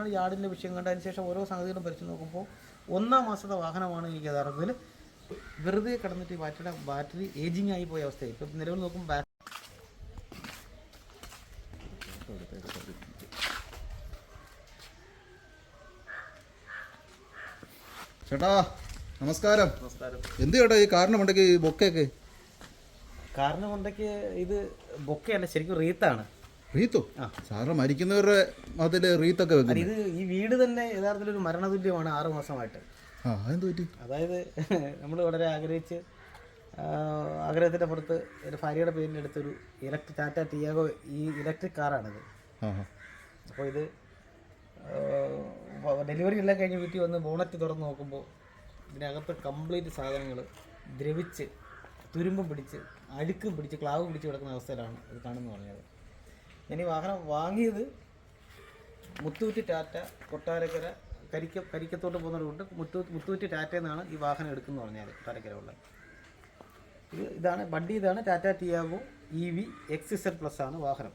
പറഞ്ഞാൽ യാർഡിന്റെ വിഷയം കണ്ട് അതിന് ശേഷം ഓരോ സംഗതികളും പരിച്ചു നോക്കുമ്പോൾ ഒന്നാം മാസത്തെ വാഹനമാണ് എനിക്ക് യഥാർത്ഥത്തിൽ വെറുതെ കിടന്നിട്ട് ഈ ബാറ്ററിയുടെ ബാറ്ററി ഏജിങ് ആയി പോയ അവസ്ഥയായി. ഇപ്പം നിലവിൽ നോക്കുമ്പോൾ ബാ- ചേട്ടാ നമസ്കാരം. നമസ്കാരം. എന്ത് ചേട്ടാ ഈ കാരണമുണ്ടെങ്കിൽ ഈ ബൊക്കെയൊക്കെ? കാരണം കൊണ്ടൊക്കെ ഇത് ബൊക്കയല്ല ശരിക്കും റീത്താണ്. റീത്തോ സാറ് മരിക്കുന്നവരുടെ അതിൽ റീത്തൊക്കെ വെക്കും ഇത് ഈ വീട് തന്നെ യഥാർത്ഥത്തിൽ ഒരു മരണതുല്യമാണ് ആറ് മാസമായിട്ട്. ആ അതെന്ത് പറ്റി? അതായത് നമ്മൾ വളരെ ആഗ്രഹിച്ച് ആഗ്രഹത്തിന്റെ പുറത്ത് ഒരു ഭാര്യയുടെ പേരിലെടുത്തൊരു ഇലക്ട്രിക് ടാറ്റ ടിയാഗോ ഈ ഇലക്ട്രിക് കാറാണിത്. അപ്പോൾ ഇത് ഡെലിവറി എല്ലാം കഴിഞ്ഞ് വീട്ടിൽ വന്ന് ബോണറ്റ് തുറന്ന് നോക്കുമ്പോൾ ഇതിനകത്ത് കംപ്ലീറ്റ് സാധനങ്ങൾ ദ്രവിച്ച് തുരുമ്പും പിടിച്ച് അഴുക്കും പിടിച്ച് ക്ലാവ് പിടിച്ച് കിടക്കുന്ന അവസ്ഥയിലാണ് ഇത് കാണുന്നു പറഞ്ഞത്. ഈ വാഹനം വാങ്ങിയത് മുത്തൂറ്റ് ടാറ്റ കൊട്ടാരക്കര കരിക്ക കരിക്കത്തോട്ട് പോകുന്നതുകൊണ്ട് മുത്തൂ മുത്തൂറ്റ് ടാറ്റ എന്നാണ് ഈ വാഹനം എടുക്കുന്നത് പറഞ്ഞാൽ കൊട്ടാരക്കര ഉള്ളത്. ഇത് ഇതാണ് വണ്ടി ഇതാണ് Tata Tiago E V X Z plus ആണ് വാഹനം.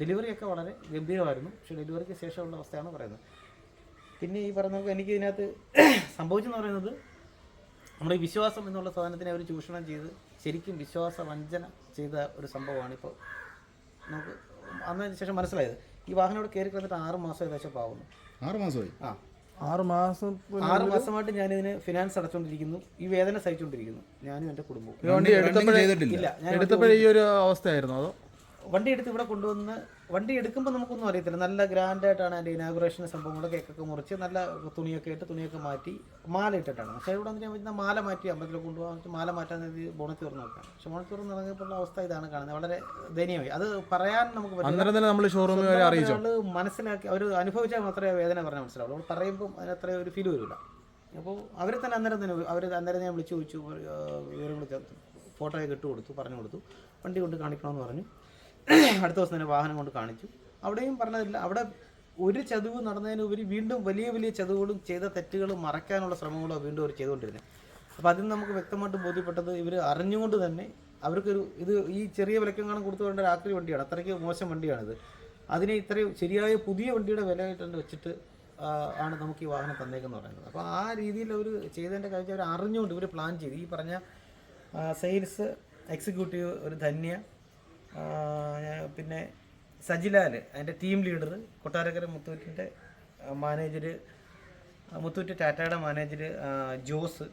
ഡെലിവറി ഒക്കെ വളരെ ഗംഭീരമായിരുന്നു. പക്ഷേ ഡെലിവറിക്ക് ശേഷമുള്ള അവസ്ഥയാണ് പറയുന്നത്. പിന്നെ ഈ പറഞ്ഞ എനിക്ക് ഇതിനകത്ത് സംഭവിച്ചെന്ന് പറയുന്നത് നമ്മുടെ വിശ്വാസം എന്നുള്ള സാധനത്തിനെ അവർ ചൂഷണം ചെയ്ത് ശരിക്കും വിശ്വാസ വഞ്ചന ചെയ്ത ഒരു സംഭവമാണ് ഇപ്പോൾ നമുക്ക് അന്നതിന് ശേഷം മനസ്സിലായത്. ഈ വാഹനം ഇവിടെ കയറി കിടന്നിട്ട് ആറ് മാസം ഏകദേശം പാവുന്നു ആവുന്നു. ആറ് മാസമായി? ആ. ആറ് മാസം ആറ് മാസമായിട്ട് ഞാൻ ഇതിന് ഫിനാൻസ് അടച്ചുകൊണ്ടിരിക്കുന്നു ഈ വേദന സഹിച്ചുകൊണ്ടിരിക്കുന്നു ഞാനും എന്റെ കുടുംബവും. വണ്ടി എടുത്തപ്പോഴേ ചെയ്തിട്ടില്ല? ഇല്ല ഞാൻ എടുത്തപ്പോഴേ ഈ ഒരു അവസ്ഥയായിരുന്നു അതോ? വണ്ടി എടുത്ത് ഇവിടെ കൊണ്ടുവന്ന് വണ്ടി എടുക്കുമ്പോൾ നമുക്കൊന്നും അറിയത്തില്ല. നല്ല ഗ്രാൻഡായിട്ടാണ് അതിന്റെ ഇനാഗുറേഷൻ സംഭവങ്ങൾ കേക്കൊക്കെ മുറിച്ച് നല്ല തുണിയൊക്കെ ഇട്ട് തുണിയൊക്കെ മാറ്റി മാല ഇട്ടിട്ടാണ്. പക്ഷേ ഇവിടെ വന്നിട്ട് ഞാൻ മാല മാറ്റി അമ്പലത്തിൽ കൊണ്ടുപോകാൻ മാല മാറ്റാൻ ബോണറ്റ് തുറന്ന് നോക്കാം പക്ഷെ ബോണറ്റ് തുറന്ന് ഇറങ്ങിയപ്പോൾ അവസ്ഥ ഇതാണ് കാണുന്നത്. വളരെ ദയനീയമായി. അത് പറയാൻ നമുക്ക് പറ്റില്ല. നമ്മൾ മനസ്സിലാക്കി അവർ അനുഭവിച്ചാൽ മാത്രമേ വേദന പറഞ്ഞാൽ മനസ്സിലാവുള്ളൂ. അവൾ പറയുമ്പോൾ അത്ര ഒരു ഫീൽ വരില്ല അപ്പോൾ അവരെ തന്നെ അന്നേരം തന്നെ അവർ അന്നേരം ഞാൻ വിളിച്ചു ചോദിച്ചു വിവരങ്ങൾ ഫോട്ടോയൊക്കെ ഇട്ട് കൊടുത്തു പറഞ്ഞു കൊടുത്തു. വണ്ടി കൊണ്ട് കാണിക്കണമെന്ന് പറഞ്ഞു. അടുത്ത ദിവസം തന്നെ വാഹനം കൊണ്ട് കാണിച്ചു. അവിടെയും പറഞ്ഞതില്ല. അവിടെ ഒരു ചതിവ് നടന്നതിനുപരി വീണ്ടും വലിയ വലിയ ചതിവുകളും ചെയ്ത തെറ്റുകളും മറയ്ക്കാനുള്ള ശ്രമങ്ങളോ വീണ്ടും അവർ ചെയ്തുകൊണ്ടിരുന്നത് അപ്പോൾ അതിൽ നമുക്ക് വ്യക്തമായിട്ട് ബോധ്യപ്പെട്ടത് ഇവർ അറിഞ്ഞുകൊണ്ട് തന്നെ അവർക്കൊരു ഇത് ഈ ചെറിയ വിലക്കെങ്ങാനും കൊടുത്തു വേണ്ട രാത്രി വണ്ടിയാണ്. അത്രയ്ക്ക് മോശം വണ്ടിയാണിത്. അതിനെ ഇത്രയും ശരിയായ പുതിയ വണ്ടിയുടെ വിലയായിട്ട് തന്നെ വെച്ചിട്ട് ആണ് നമുക്ക് ഈ വാഹനം തന്നേക്കെന്ന് പറയുന്നത്. അപ്പോൾ ആ രീതിയിൽ അവർ ചെയ്തതിന്റെ കാര്യം അവർ അറിഞ്ഞുകൊണ്ട് ഇവർ പ്ലാൻ ചെയ്തു. ഈ പറഞ്ഞ സെയിൽസ് എക്സിക്യൂട്ടീവ് ഒരു ധന്യ പിന്നെ സജിലാൽ അതിന്റെ ടീം ലീഡർ കൊട്ടാരക്കര മുത്തൂറ്റിന്റെ മാനേജർ മുത്തൂറ്റ് ടാറ്റയുടെ മാനേജർ ജോസ്.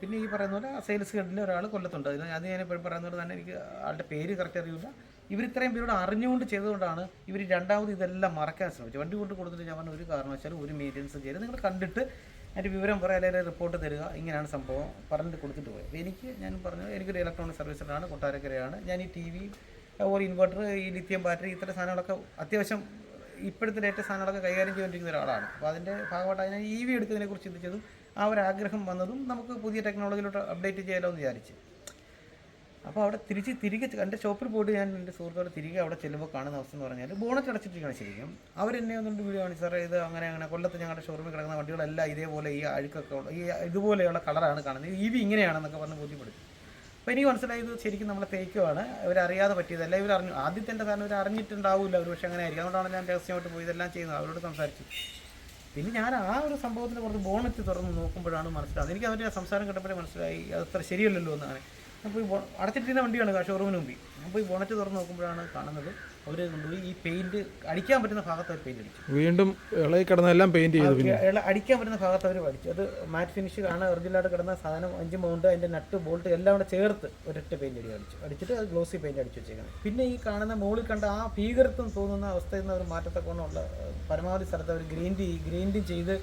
പിന്നെ ഈ പറയുന്ന പോലെ സെയിൽസ് ഹെഡിലെ ഒരാൾ കൊല്ലത്തുണ്ട്. അതിന് അത് ഞാൻ എപ്പോഴും പറയുന്നത് തന്നെ എനിക്ക് ആളുടെ പേര് കറക്റ്റ് അറിയില്ല. ഇവർ ഇത്രയും പേരോട് അറിഞ്ഞുകൊണ്ട് ചെയ്തുകൊണ്ടാണ് ഇവർ രണ്ടാമത് ഇതെല്ലാം മറക്കാൻ ശ്രമിച്ചത്. വണ്ടി കൊണ്ട് കൊടുത്തിട്ട് ഞാൻ പറഞ്ഞ ഒരു കാരണവശാലും ഒരു മെയിന്റെനൻസ് ചെയ്ത് നിങ്ങൾ കണ്ടിട്ട് അതിന്റെ വിവരം പറയാൻ അല്ലെങ്കിൽ റിപ്പോർട്ട് തരിക. ഇങ്ങനെയാണ് സംഭവം പറഞ്ഞിട്ട് കൊടുത്തിട്ട് പോയത്. എനിക്ക് ഞാൻ പറഞ്ഞത് എനിക്കൊരു ഇലക്ട്രോണിക് സർവീസിലാണ് കൊട്ടാരക്കരയാണ്. ഞാൻ ഈ ടി വി അതുപോലെ ഇൻവെർട്ടർ ഈ ലിത്യം ബാറ്ററി ഇത്തരം സാധനങ്ങളൊക്കെ അത്യാവശ്യം ഇപ്പോഴത്തെ ലേറ്റസ്റ്റ് സാധനങ്ങളൊക്കെ കൈകാര്യം ചെയ്തുകൊണ്ടിരിക്കുന്ന ഒരാളാണ്. അപ്പോൾ അതിന്റെ ഭാഗമായിട്ട് അതിനെ ഇ വി എടുക്കുന്നതിനെക്കുറിച്ച് ചിന്തിച്ചതും ആ ഒരു ആഗ്രഹം വന്നതും നമുക്ക് പുതിയ ടെക്നോളജിയിലോട്ട് അപ്ഡേറ്റ് ചെയ്യാമല്ലോ എന്ന് വിചാരിച്ച്. അപ്പോൾ അവിടെ തിരിച്ച് തിരികെ എന്റെ ഷോപ്പിൽ പോയിട്ട് ഞാൻ എന്റെ സുഹൃത്തോടെ തിരികെ അവിടെ ചെല്ലുമ്പോൾ കാണുന്ന അവസ്ഥ എന്ന് പറഞ്ഞാൽ ബോണറ്റ് അടച്ചിട്ടിരിക്കുകയാണ് ശരിക്കും. അവരെന്നെ ഒന്നുകൊണ്ട് വീഡിയോ കാണിച്ചു സാറേ ഇത് അങ്ങനെ അങ്ങനെ കൊല്ലത്ത് ഞങ്ങളുടെ ഷോറൂമിൽ കിടക്കുന്ന വണ്ടികളെല്ലാം ഇതേപോലെ ഈ അഴുക്കൊക്കെ ഈ ഇതുപോലെയുള്ള കളറാണ് കാണുന്നത്. ഇ വി ഇങ്ങനെയാണെന്നൊക്കെ പറഞ്ഞ് ബോധ്യപ്പെടുത്തി. അപ്പോൾ എനിക്ക് മനസ്സിലായത് ശരിക്കും നമ്മളെ തേക്കുവാണ്. ഇവരറിയാതെ പറ്റിയതല്ല. ഇവർ അറിഞ്ഞു ആദ്യത്തെ കാരണം ഇവർ അറിഞ്ഞിട്ടുണ്ടാവില്ല ഒരു പക്ഷേ അങ്ങനെ ആയിരിക്കും. അതുകൊണ്ടാണ് ഞാൻ രഹസ്യമായിട്ട് പോയി ഇതെല്ലാം ചെയ്യുന്നത്. അവരോട് സംസാരിച്ചു. പിന്നെ ഞാൻ ആ ഒരു സംഭവത്തിന് കുറച്ച് ബോണറ്റ് തുറന്ന് നോക്കുമ്പോഴാണ് മനസ്സിലായത് എനിക്ക് അവരുടെ സംസാരം കേട്ടപ്പോഴേ മനസ്സിലായി. അത് അത്ര ശരിയല്ലല്ലോ എന്നാണ്. ഞാൻ പോയി അടച്ചിട്ടിരുന്ന വണ്ടിയാണ് ഷോറൂമിന് മുമ്പിൽ. ഞാൻ പോയി ബോണറ്റ് തുറന്ന് നോക്കുമ്പോഴാണ് കാണുന്നത്. അവർ ഈ പെയിന്റ് അടിക്കാൻ പറ്റുന്ന ഭാഗത്ത് അവർ അടിച്ചു. വീണ്ടും ഇളകി കിടന്നെല്ലാം പെയിന്റ് ചെയ്തു പിന്നെ. അടിക്കാൻ പറ്റുന്ന ഭാഗത്ത് അവർ അടിച്ചു അത് മാറ്റ് ഫിനിഷ് ആണ് ഒറിജിനലായിട്ട് കിടന്ന സാധനം അഞ്ച് മൗണ്ട് അതിന്റെ നട്ട് ബോൾട്ട് എല്ലാം കൂടെ ചേർത്ത് ഒരൊറ്റ പെയിന്റ് അടി അടിച്ചു. അടിച്ചിട്ട് അത് ഗ്ലോസി പെയിന്റ് അടിച്ചു വെച്ചേക്കുന്നത്. പിന്നെ ഈ കാണുന്ന മുകളിൽ കണ്ട ആ ഭീകരത്വം തോന്നുന്ന അവസ്ഥയിൽ നിന്ന് ഒരു കൊണ്ടുള്ള പരമാവധി സ്ഥലത്ത് അവർ ഗ്രൈൻഡ് ഗ്രീൻഡ് ചെയ്ത്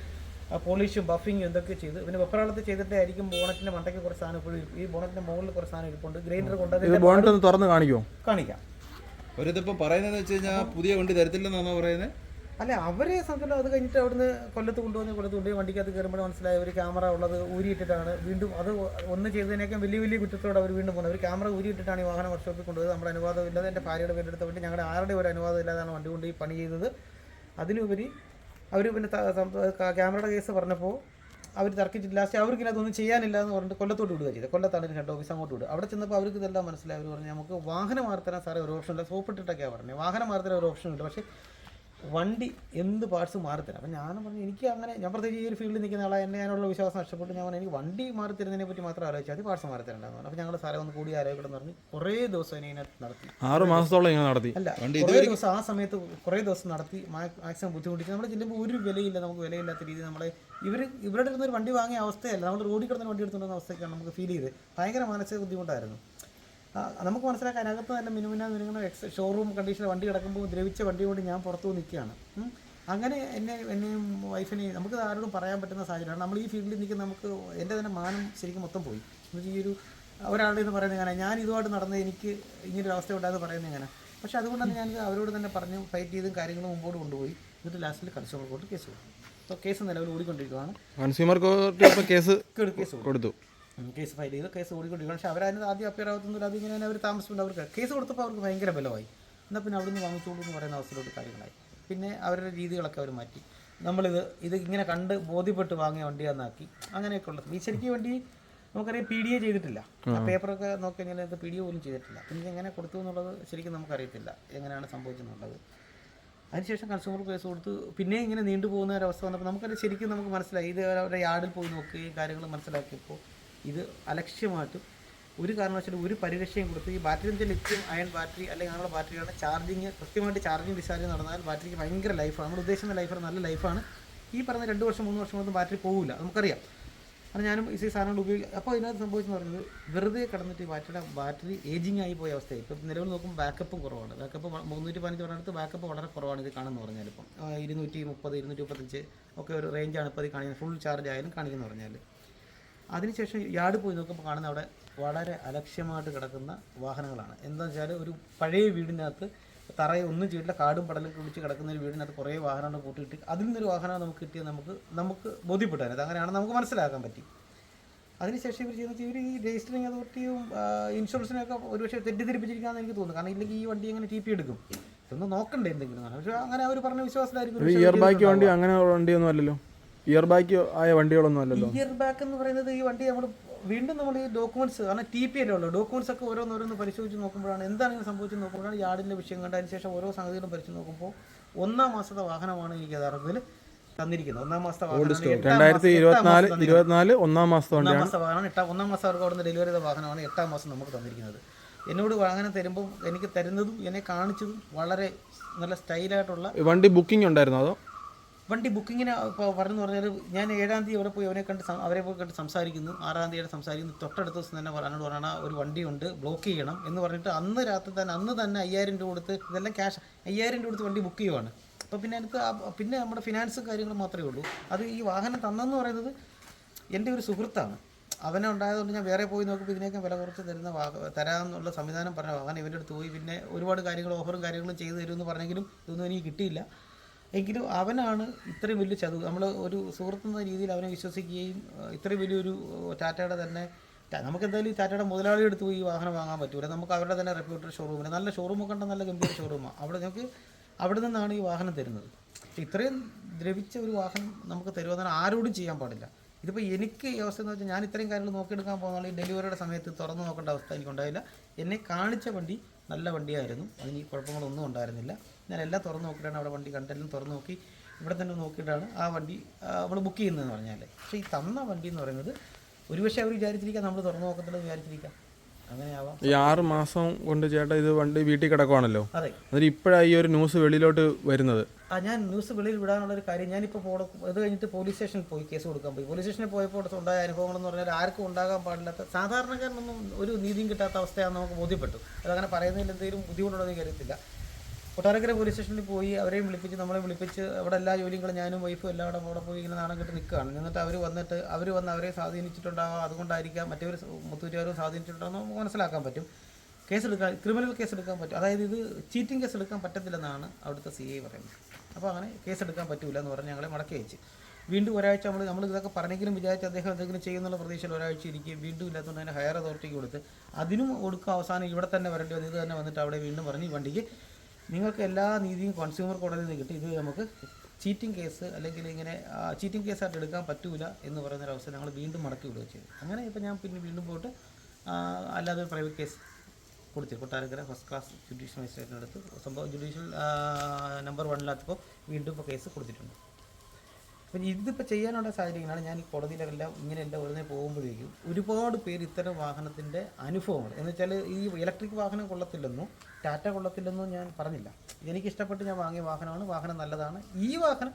ആ പോളിഷും ബഫിങ്ങും എന്തൊക്കെ ചെയ്ത് പിന്നെ വെപ്രാളത്തിൽ ചെയ്തിട്ടേ ആയിരിക്കും ബോണറ്റിന്റെ മണ്ടയ്ക്ക് കുറച്ച് സാധനം ഇപ്പോഴും ഈ ബോണറ്റിന്റെ മുകളിൽ കുറച്ച് സാധനം ഇരിപ്പുണ്ട്. ഗ്രൈൻഡർ കൊണ്ട് ഇത് അതിന്റെ ബോണ്ട് ഒന്ന് തുറന്ന് കാണിക്കുമോ കാണിക്കാം. അവരിതിപ്പം പറയുന്നതെന്ന് വെച്ച് കഴിഞ്ഞാൽ പുതിയ വണ്ടി തരത്തില്ലെന്നാണോ പറയുന്നത് അല്ല അവരെ സംബന്ധിച്ച് അത് കഴിഞ്ഞിട്ട് അവിടുന്ന് കൊല്ലത്ത് കൊണ്ടുവന്ന് കൊല്ലത്ത് കൊണ്ടുപോയി വണ്ടിക്കകത്ത് കയറുമ്പോൾ മനസ്സിലായി ഒരു ക്യാമറ ഉള്ളത് ഊരിയിട്ടിട്ടാണ്. വീണ്ടും അത് ഒന്ന് ചെയ്തതിനേക്കാൾ വലിയ വലിയ കുറ്റത്തോടെ അവർ വീണ്ടും പോകുന്നത്. ഒരു ക്യാമറ ഊരിയിട്ടിട്ടാണ് ഈ വാഹനം വർക്ക്ഷോപ്പിൽ കൊണ്ടുപോയത്. നമ്മുടെ അനുവാദം ഇല്ലാതെ എന്റെ ഭാര്യയുടെ പേരെടുത്ത വണ്ടി ഞങ്ങളുടെ ആരുടെ ഒരു അനുവാദം ഇല്ലാതാണ് വണ്ടി കൊണ്ട് ഈ പണി ചെയ്തത്. അതിലുപരി അവർ പിന്നെ ക്യാമറയുടെ കേസ് പറഞ്ഞപ്പോൾ അവർ തർക്കിച്ചിട്ട് ലാസ്റ്റ് അവർക്ക് അതൊന്നും ചെയ്യാനില്ല എന്ന് പറഞ്ഞിട്ട് കൊല്ലത്തോട്ട് വിടുക ചെയ്തത്. കൊല്ലത്താണ് ഹെഡ് ഓഫീസ് അങ്ങോട്ട് വിടുക അവിടെ ചെന്നപ്പോൾ അവർക്ക് ഇതെല്ലാം മനസ്സിലായി. അവർ പറഞ്ഞു നമുക്ക് വാഹനം മാർത്തരാൻ സാറേ ഒരു ഓപ്ഷൻ ഇല്ല. സോപ്പിട്ടിട്ടൊക്കെയാണ് പറഞ്ഞത് വാഹനം മാർത്തരാൻ ഒരു ഓപ്ഷൻ ഉണ്ട് പക്ഷേ വണ്ടി എന്ത് പാർട്സ് മാറിത്തരാം. അപ്പം ഞാൻ പറഞ്ഞു എനിക്ക് അങ്ങനെ ഞാൻ പ്രത്യേകിച്ച് ഈ ഒരു ഫീൽഡിൽ നിൽക്കുന്ന ആളാണ് എന്നെ ഞാനുള്ള വിശ്വാസം നഷ്ടപ്പെട്ട്. ഞാൻ പറഞ്ഞു എനിക്ക് വണ്ടി മാറിത്തരുന്നതിനെ പറ്റി മാത്രം ആലോചിച്ചാൽ മതി പാർട്സ് മാറിത്തരണ്ടെന്ന് പറഞ്ഞു. അപ്പോൾ ഞങ്ങൾ സാറെ ഒന്ന് കൂടി ആലോചിക്കണം എന്ന് പറഞ്ഞ്. കുറേ ദിവസം നടത്തി. ആറ് മാസത്തോളം ഇങ്ങനെ നടത്തി. അല്ല കുറേ ദിവസം ആ സമയത്ത് കുറേ ദിവസം നടത്തി. മാക്സിമം ബുദ്ധിമുട്ടിച്ച് നമ്മൾ ചെല്ലുമ്പോൾ ഒരു വിലയില്ല നമുക്ക് വിലയില്ലാത്ത രീതിയിൽ നമ്മളെ ഇവർ ഇവരുടെ ഒരു വണ്ടി വാങ്ങിയ അവസ്ഥയല്ല. നമ്മൾ റോഡിൽ കിടന്ന വണ്ടി എടുത്തുകൊണ്ടുവന്ന അവസ്ഥയൊക്കെയാണ് നമുക്ക് ഫീൽ ചെയ്ത് ഭയങ്കര മാനസിക ബുദ്ധിമുട്ടായിരുന്നു. നമുക്ക് മനസ്സിലാക്കാൻ അതിനകത്ത് തന്നെ മിനുമിന നിരങ്ങുന്ന എക്സ് ഷോറൂം കണ്ടീഷനിൽ വണ്ടി കിടക്കുമ്പോൾ ദ്രവിച്ച വണ്ടി കൊണ്ട് ഞാൻ പുറത്തു നിൽക്കുകയാണ്. അങ്ങനെ എന്നെ എന്നെയും വൈഫിനെയും നമുക്ക് ആരോടും പറയാൻ പറ്റുന്ന സാഹചര്യമാണ് നമ്മൾ ഈ ഫീൽഡിൽ നിൽക്കുന്ന നമുക്ക് എന്റെ തന്നെ മാനം ശരിക്കും മൊത്തം പോയി. എന്നിട്ട് ഈ ഒരു ഒരാളുടെ എന്ന് പറയുന്നത് എങ്ങനെ ഞാൻ ഇതുമായിട്ട് നടന്ന് എനിക്ക് ഇങ്ങനൊരു അവസ്ഥ ഉണ്ടായത് പറയുന്നത് എങ്ങനെ പക്ഷേ അതുകൊണ്ടാണ് ഞാൻ അവരോട് തന്നെ പറഞ്ഞു ഫൈറ്റ് ചെയ്തും കാര്യങ്ങളും മുമ്പോട്ട് കൊണ്ടുപോയി. എന്നിട്ട് ലാസ്റ്റിൽ കൺസ്യൂമർ കോർട്ട് കേസ് കൊടുത്തു. അപ്പോൾ കേസ് നിലവിൽ ഓടിക്കൊണ്ടിരിക്കുകയാണ് കൺസ്യൂമർ കോർട്ട് കേസ് കേസ് കൊടുത്തു. കേസ് ഫയൽ ചെയ്ത് കേസ് ഓടിക്കൊണ്ടിരിക്കും പക്ഷേ അവരതിന് ആദ്യം അപ്പിയർ ആകത്തൊന്നുമില്ല അത് ഇങ്ങനെ അവർ താമസിച്ചുകൊണ്ട് അവർക്ക് കേസ് കൊടുത്തപ്പോൾ അവർക്ക് ഭയങ്കര ബലമായി. എന്നാൽ പിന്നെ അവിടുന്ന് വാങ്ങിച്ചോളൂ എന്ന് പറയുന്ന അവസ്ഥയിലോട്ട് കാര്യങ്ങളായി. പിന്നെ അവരുടെ രീതികളൊക്കെ അവർ മാറ്റി. നമ്മളിത് ഇത് ഇങ്ങനെ കണ്ട് ബോധ്യപ്പെട്ട് വാങ്ങിയ വണ്ടിയാന്നാക്കി. അങ്ങനെയൊക്കെ ഉള്ളത് ഈ ശരിക്കും വണ്ടി നമുക്കറിയാം പി ഡി എ ചെയ്തിട്ടില്ല. ആ പേപ്പറൊക്കെ നോക്കി കഴിഞ്ഞാൽ അത് പി ഡി എ പോലും ചെയ്തിട്ടില്ല. പിന്നെ എങ്ങനെ കൊടുത്തു എന്നുള്ളത് ശരിക്കും നമുക്കറിയത്തില്ല. എങ്ങനെയാണ് സംഭവിച്ചെന്നുള്ളത്. അതിനുശേഷം കൺസ്യൂമർ കേസ് കൊടുത്ത് പിന്നെ ഇങ്ങനെ നീണ്ടുപോകുന്ന ഒരവസ്ഥ വന്നപ്പോൾ നമുക്കത് ശരിക്കും നമുക്ക് മനസ്സിലായി. ഇത് അവരുടെ യാർഡിൽ പോയി നോക്കുകയും കാര്യങ്ങൾ മനസ്സിലാക്കിയപ്പോൾ ഇത് അലക്ഷ്യമായിട്ട് ഒരു കാരണവശാലും ഒരു പരിരക്ഷയും കൊടുത്ത് ഈ ബാറ്ററിന്റെ ലിത്യം അയൺ ബാറ്ററി അല്ലെങ്കിൽ അങ്ങനെയുള്ള ബാറ്ററിയാണ് ചാർജിങ് കൃത്യമായിട്ട് ചാർജിങ് ഡിസ്ചാർജ് നടന്നാൽ ബാറ്ററിക്ക് ഭയങ്കര ലൈഫാണ് നമ്മൾ ഉദ്ദേശിക്കുന്ന ലൈഫാണ് നല്ല ലൈഫാണ് ഈ പറഞ്ഞ രണ്ട് വർഷം മൂന്ന് വർഷം കൊണ്ടൊന്നും ബാറ്ററി പോകില്ല നമുക്കറിയാം. അത് ഞാനും ഈ സാധനങ്ങൾ ഉപയോഗിക്കും അപ്പോൾ ഇതിനകത്ത് സംഭവിച്ചെന്ന് പറയുന്നത് വെറുതെ കിടന്നിട്ട് ബാറ്ററിയുടെ ബാറ്ററി ഏജിങ് ആയി പോയ അവസ്ഥയായി. ഇപ്പം നിലവിൽ നോക്കുമ്പോൾ ബാക്കപ്പും കുറവാണ്. ബാക്കപ്പ് മുന്നൂറ്റി പതിനഞ്ച് പറഞ്ഞിടത്ത് ബാക്കപ്പ് വളരെ കുറവാണ് ഇത് കാണുമെന്ന് പറഞ്ഞാൽ ഇപ്പം. ഇരുന്നൂറ്റി മുപ്പത് ഇരുന്നൂറ്റി മുപ്പത്തഞ്ച് ഒക്കെ ഒരു റേഞ്ചാണ് ഇപ്പോൾ ഇത് കാണിക്കുന്നത്. ഫുൾ ചാർജ് ആയാലും കാണിക്കുന്നു പറഞ്ഞാൽ അതിനുശേഷം യാർഡ് പോയി നോക്കുമ്പോൾ കാണുന്ന അവിടെ വളരെ അലക്ഷ്യമായിട്ട് കിടക്കുന്ന വാഹനങ്ങളാണ്. എന്താണെന്ന് വെച്ചാൽ ഒരു പഴയ വീടിനകത്ത് തറയെ ഒന്നും ചെയ്തില്ല കാടും പടലും കുളിച്ച് കിടക്കുന്ന ഒരു വീടിനകത്ത് കുറേ വാഹനങ്ങൾ കൂട്ടിയിട്ട് അതിൽ നിന്നൊരു വാഹനം നമുക്ക് കിട്ടിയാൽ നമുക്ക് നമുക്ക് ബോധ്യപ്പെട്ടായിരുന്നു. അങ്ങനെയാണ് നമുക്ക് മനസ്സിലാക്കാൻ പറ്റി. അതിനുശേഷം ഇവർ ചെയ്യുന്നത് ഇവർ ഈ രജിസ്റ്ററിങ് അതോറിറ്റിയും ഇൻഷുറൻസിനൊക്കെ ഒരുപക്ഷെ തെറ്റിദ്ധരിപ്പിച്ചിരിക്കാന്ന് എനിക്ക് തോന്നുന്നു. കാരണം ഇല്ലെങ്കിൽ ഈ വണ്ടി എങ്ങനെ ടി പി എടുക്കും? ഇതൊന്നും നോക്കണ്ടേ എന്തെങ്കിലും. പക്ഷേ അങ്ങനെ അവർ പറഞ്ഞ വിശ്വാസത്തിലായിരിക്കും ഇയർ ബാക്ക് വണ്ടി അങ്ങനെ വണ്ടിയൊന്നും അല്ലല്ലോ. ഇയർ ബാക്ക് ആയ വണ്ടികളൊന്നും അല്ലല്ലോ. ഇയർ ബാക്ക് എന്ന് പറയുന്നത് ഈ വണ്ടി നമ്മൾ വീണ്ടും നമ്മൾ ഈ ഡോക്യുമെന്റ്സ് കാരണം ടി പി അല്ലേ ഉള്ളൂ. ഡോക്യുമെന്റ്സ് ഒക്കെ ഓരോന്നോരോന്ന് പരിശോധിച്ച് നോക്കുമ്പോഴാണ് എന്താണെങ്കിലും സംഭവിച്ച് നോക്കുമ്പോഴാണ് യാർഡിന്റെ വിഷയം കണ്ട അതിന് ശേഷം ഓരോ സംഗതികളും പരിശോധിച്ച് നോക്കുമ്പോൾ ഒന്നാം മാസത്തെ വാഹനമാണ് എനിക്ക് യഥാർത്ഥത്തിൽ തന്നിരിക്കുന്നത്. ഒന്നാം മാസത്തെ വാഹനമാണ് ഒന്നാം മാസത്തെ വാഹനമാണ്. വാഹനം എട്ടാം ഒന്നാം മാസം അവർക്ക് അവിടുന്ന് ഡെലിവറി ചെയ്ത വാഹനമാണ് എട്ടാം മാസം നമുക്ക് തന്നിരിക്കുന്നത്. എന്നോട് വാഹനം തരുമ്പോൾ എനിക്ക് തരുന്നതും എന്നെ കാണിച്ചതും വളരെ നല്ല സ്റ്റൈലായിട്ടുള്ള വണ്ടി ബുക്കിംഗ് ഉണ്ടായിരുന്നോ അതോ? വണ്ടി ബുക്കിങ്ങിന് പറഞ്ഞു പറഞ്ഞാൽ ഞാൻ ഏഴാം തീയതി അവിടെ പോയി അവനെ കണ്ട് അവരെ പോയി കണ്ട് സംസാരിക്കുന്നു. ആറാം തീയതി സംസാരിക്കുന്നു. തൊട്ടടുത്ത ദിവസം തന്നെ പറയാനോട് പറയണ ഒരു വണ്ടിയുണ്ട് ബ്ലോക്ക് ചെയ്യണം. എന്ന് പറഞ്ഞിട്ട് അന്ന് രാത്രി തന്നെ അന്ന് തന്നെ അയ്യായിരം രൂപ കൊടുത്ത് ഇതെല്ലാം ക്യാഷ് അയ്യായിരം രൂപ കൊടുത്ത് വണ്ടി ബുക്ക് ചെയ്യുവാണ്. അപ്പോൾ പിന്നെ എനിക്ക് പിന്നെ നമ്മുടെ ഫിനാൻസും കാര്യങ്ങളും മാത്രമേ ഉള്ളൂ. അത് ഈ വാഹനം തന്നെന്ന് പറയുന്നത് എന്റെ ഒരു സുഹൃത്താണ്. അവനെ ഉണ്ടായതുകൊണ്ട് ഞാൻ വേറെ പോയി നോക്കുമ്പോൾ ഇതിനേക്കാൾ വില കുറച്ച് തരുന്ന തരാമെന്നുള്ള സംവിധാനം പറഞ്ഞ വാഹനം ഇവന്റെ അടുത്ത് പോയി പിന്നെ ഒരുപാട് കാര്യങ്ങൾ ഓഫറും കാര്യങ്ങളും ചെയ്തു തരുമെന്ന് പറഞ്ഞെങ്കിലും ഇതൊന്നും എനിക്ക് കിട്ടിയില്ല. എങ്കിലും അവനാണ് ഇത്രയും വലിയ ചതു നമ്മൾ ഒരു സുഹൃത്ത് എന്ന രീതിയിൽ അവനെ വിശ്വസിക്കുകയും ഇത്രയും വലിയൊരു ടാറ്റയുടെ തന്നെ നമുക്ക് എന്തായാലും ഈ ടാറ്റയുടെ മുതലാളി എടുത്ത് പോയി ഈ വാഹനം വാങ്ങാൻ പറ്റൂല. നമുക്ക് അവരുടെ തന്നെ റെപ്യൂട്ടഡ് ഷോറൂമിൽ നല്ല ഷോറൂമൊക്കെ കണ്ട നല്ല ഗംഭീര ഷോറൂമാണ് അവിടെ നമുക്ക് അവിടെ നിന്നാണ് ഈ വാഹനം തരുന്നത്. ഇത്രയും ദ്രവിച്ച ഒരു വാഹനം നമുക്ക് തരുമെന്നാണ് ആരോടും ചെയ്യാൻ പാടില്ല. ഇതിപ്പോൾ എനിക്ക് ഈ അവസ്ഥ എന്ന് വെച്ചാൽ ഞാൻ ഇത്രയും കാര്യങ്ങൾ നോക്കിയെടുക്കാൻ പോകുന്ന ഈ ഡെലിവറിയുടെ സമയത്ത് തുറന്നു നോക്കേണ്ട അവസ്ഥ എനിക്കുണ്ടായില്ല. എന്നെ കാണിച്ച വണ്ടി നല്ല വണ്ടിയായിരുന്നു. അതിന് കുഴപ്പങ്ങളൊന്നും ഉണ്ടായിരുന്നില്ല. ഞാൻ എല്ലാം തുറന്ന് നോക്കിയിട്ടാണ് അവിടെ വണ്ടി കണ്ടെല്ലാം തുറന്ന് നോക്കി ഇവിടെ തന്നെ നോക്കിയിട്ടാണ് ആ വണ്ടി നമ്മൾ ബുക്ക് ചെയ്യുന്നതെന്ന് പറഞ്ഞാൽ പക്ഷേ ഈ തന്ന വണ്ടി എന്ന് പറയുന്നത് ഒരുപക്ഷെ അവർ വിചാരിച്ചിരിക്കാം നമ്മൾ തുറന്നു നോക്കത്തില്ലെന്ന് വിചാരിച്ചിരിക്കാം. അങ്ങനെയാവാം. ഈ ആറ് മാസം കൊണ്ട് ചേട്ടാ ഇത് വണ്ടി വീട്ടിൽ കിടക്കുവാണല്ലോ. അതെ. എന്നിട്ട് ഇപ്പോഴാണ് ഈ ഒരു ന്യൂസ് വെളിയിലോട്ട് വരുന്നത്? ആ ഞാൻ ന്യൂസ് വെളിയിൽ വിടാനുള്ള ഒരു കാര്യം ഞാനിപ്പോൾ പോട ഇത് കഴിഞ്ഞിട്ട് പോലീസ് സ്റ്റേഷനിൽ പോയി കേസ് കൊടുക്കാൻ പോയി. പോലീസ് സ്റ്റേഷനിൽ പോയപ്പോൾ ഉണ്ടായ അനുഭവങ്ങളെന്ന് പറഞ്ഞാൽ ആർക്കും ഉണ്ടാകാൻ പാടില്ലാത്ത സാധാരണക്കാരനൊന്നും ഒരു നീതിയും കിട്ടാത്ത അവസ്ഥയാണെന്ന് നമുക്ക് ബോധ്യപ്പെട്ടു. അതങ്ങനെ പറയുന്നതിൽ എന്തെങ്കിലും ബുദ്ധിമുട്ടുണ്ടോ എന്ന് കരുത്തില്ല കൊട്ടാരക്കര പോലീസ് സ്റ്റേഷനിൽ പോയി അവരെയും വിളിപ്പിച്ച് നമ്മളെ വിളിപ്പിച്ച് അവിടെ എല്ലാ ജോലികളും ഞാനും വൈഫും എല്ലാം അവിടെ അവിടെ പോയി ഇങ്ങനെ നാണം കെട്ട് നിൽക്കുകയാണ്. എന്നിട്ട് അവർ വന്നിട്ട് അവർ വന്ന് അവരെ സ്വാധീനിച്ചിട്ടുണ്ടാവാം. അതുകൊണ്ടായിരിക്കാം മറ്റവർ മുത്തൂറ്റുകാരും സ്വാധീനിച്ചിട്ടുണ്ടാവും നമുക്ക് മനസ്സിലാക്കാൻ പറ്റും. കേസെടുക്കാൻ ക്രിമിനൽ കേസ് എടുക്കാൻ പറ്റും. അതായത് ഇത് ചീറ്റിംഗ് കേസ് എടുക്കാൻ പറ്റത്തില്ലെന്നാണ് അവിടുത്തെ സി ഐ പറയുന്നത്. അപ്പോൾ അങ്ങനെ കേസ് എടുക്കാൻ പറ്റൂല എന്ന് പറഞ്ഞ് ഞങ്ങളെ മടക്കി അയച്ച് വീണ്ടും ഒരാഴ്ച നമ്മൾ നമ്മൾ ഇതൊക്കെ പറഞ്ഞെങ്കിലും വിചാരിച്ച് അദ്ദേഹം എന്തെങ്കിലും ചെയ്യുന്നുള്ള പ്രതീക്ഷയിൽ ഒരാഴ്ച ഇരിക്കുകയും വീണ്ടും ഇല്ലാത്തതുകൊണ്ട് തന്നെ ഹയർ അതോറിറ്റിക്ക് കൊടുത്ത് അതിനും കൊടുക്കുക അവസാനം ഇവിടെ തന്നെ വരേണ്ടി വന്നത് ഇത് തന്നെ വന്നിട്ട് അവിടെ വീണ്ടും പറഞ്ഞ് വണ്ടിക്ക് നിങ്ങൾക്ക് എല്ലാ നീതിയും കൺസ്യൂമർ കോടതിയിൽ നിന്ന് കിട്ടി. ഇത് നമുക്ക് ചീറ്റിംഗ് കേസ് അല്ലെങ്കിൽ ഇങ്ങനെ ചീറ്റിംഗ് കേസായിട്ട് എടുക്കാൻ പറ്റൂല എന്ന് പറയുന്ന ഒരു അവസ്ഥ ഞങ്ങൾ വീണ്ടും മടക്കി വിടുകയും ചെയ്തു അങ്ങനെ ഇപ്പോൾ ഞാൻ പിന്നെ വീണ്ടും പോയിട്ട് അല്ലാതെ പ്രൈവറ്റ് കേസ് കൊടുത്തു. കൊട്ടാരക്കര ഫസ്റ്റ് ക്ലാസ് ജുഡീഷ്യൽ മജിസ്ട്രേറ്റിനടുത്ത് സംഭവം ജുഡീഷ്യൽ നമ്പർ വണ്ണിലാത്തപ്പോൾ വീണ്ടും ഇപ്പോൾ കേസ് കൊടുത്തിട്ടുണ്ട്. അപ്പം ഇതിപ്പോൾ ചെയ്യാനുള്ള സാഹചര്യങ്ങളാണ് ഞാൻ ഈ കോടതിയിലെല്ലാം ഇങ്ങനെയെല്ലാം ഉടനെ പോകുമ്പോഴേക്കും ഒരുപാട് പേര് ഇത്തരം വാഹനത്തിന്റെ അനുഭവങ്ങൾ. എന്ന് വെച്ചാൽ ഈ ഇലക്ട്രിക് വാഹനം കൊള്ളത്തില്ലെന്നോ ടാറ്റ കൊള്ളത്തില്ലെന്നോ ഞാൻ പറഞ്ഞില്ല. എനിക്ക് ഇഷ്ടപ്പെട്ട് ഞാൻ വാങ്ങിയ വാഹനമാണ് വാഹനം നല്ലതാണ്. ഈ വാഹനം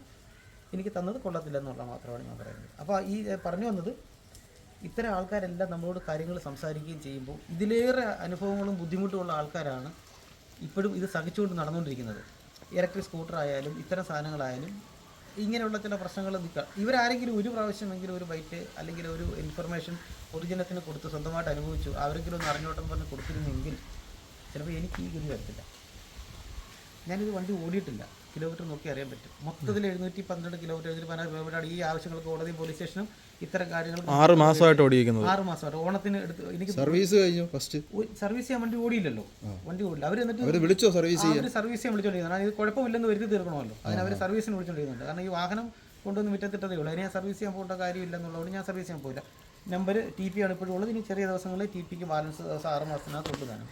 എനിക്ക് തന്നത് കൊള്ളത്തില്ലെന്നുള്ള മാത്രമാണ് ഞാൻ പറയുന്നത്. അപ്പോൾ ഈ പറഞ്ഞു വന്നത് ഇത്തരം ആൾക്കാരെല്ലാം നമ്മളോട് കാര്യങ്ങൾ സംസാരിക്കുകയും ചെയ്യുമ്പോൾ ഇതിലേറെ അനുഭവങ്ങളും ബുദ്ധിമുട്ടുമുള്ള ആൾക്കാരാണ് ഇപ്പോഴും ഇത് സഹിച്ചുകൊണ്ട് നടന്നുകൊണ്ടിരിക്കുന്നത്. ഇലക്ട്രിക് സ്കൂട്ടർ ആയാലും ഇത്തരം സാധനങ്ങളായാലും ഇങ്ങനെയുള്ള ചില പ്രശ്നങ്ങൾ നിൽക്കുക. ഇവരാരെങ്കിലും ഒരു പ്രാവശ്യമെങ്കിലും ഒരു ബൈറ്റ് അല്ലെങ്കിൽ ഒരു ഇൻഫർമേഷൻ പൊതുജനത്തിന് കൊടുത്ത് സ്വന്തമായിട്ട് അനുഭവിച്ചു അവരെങ്കിലും ഒന്ന് അറിഞ്ഞോട്ടം പറഞ്ഞ് കൊടുത്തിരുന്നെങ്കിൽ ചിലപ്പോൾ എനിക്ക് ഈ ഗതി വരത്തില്ല. ഞാനിത് വണ്ടി ഓടിയിട്ടില്ല. കിലോമീറ്റർ നോക്കി അറിയാൻ പറ്റും. മൊത്തത്തിൽ എഴുന്നൂറ്റി പന്ത്രണ്ട് കിലോമീറ്റർ എഴുന്നൂറ്റി പതിനാറ് കിലോമീറ്റർ ഈ ആവശ്യങ്ങൾക്ക് കോടതിയും പോലീസ് സ്റ്റേഷനും ഇത്തരം കാര്യങ്ങൾ ആറ് മാസമായിട്ട് ഓടിയിരിക്കുന്നത്. ആറ് മാസമായിട്ട്. ഓണത്തിന് എടുത്ത് എനിക്ക് സർവീസ് കഴിഞ്ഞു ഫസ്റ്റ് സർവീസ് ചെയ്യാൻ വണ്ടി ഓടിയില്ലല്ലോ. വണ്ടി ഓടില്ല. അവർ എന്നിട്ട് അവർ വിളിച്ചോ സർവീസ് അവർ സർവീസ് ചെയ്യാൻ വിളിച്ചോണ്ടിരുന്നത് കാരണം ഇത് കുഴപ്പമില്ലെന്ന് വരുത്തി തീർക്കണമല്ലോ. അതിന് അവർ സർവീസിന് വിളിച്ചോണ്ടിരുന്നുണ്ട് കാരണം ഈ വാഹനം കൊണ്ടുവന്ന് മുറ്റത്തിട്ടതേ ഉള്ളൂ. അതിന് ഞാൻ സർവീസ് ചെയ്യാൻ പോകേണ്ട കാര്യമില്ല എന്നുള്ളതുകൊണ്ട് ഞാൻ സർവീസ് ചെയ്യാൻ പോയില്ല. നമ്പർ ടി പി ആണ് ഇപ്പോഴും ഉള്ളത്. ഇനി ചെറിയ ദിവസങ്ങളിൽ ടി പിക്ക് ബാലൻസ് ദിവസം ആറ് മാസത്തിനകത്ത് കൊണ്ടുതരാം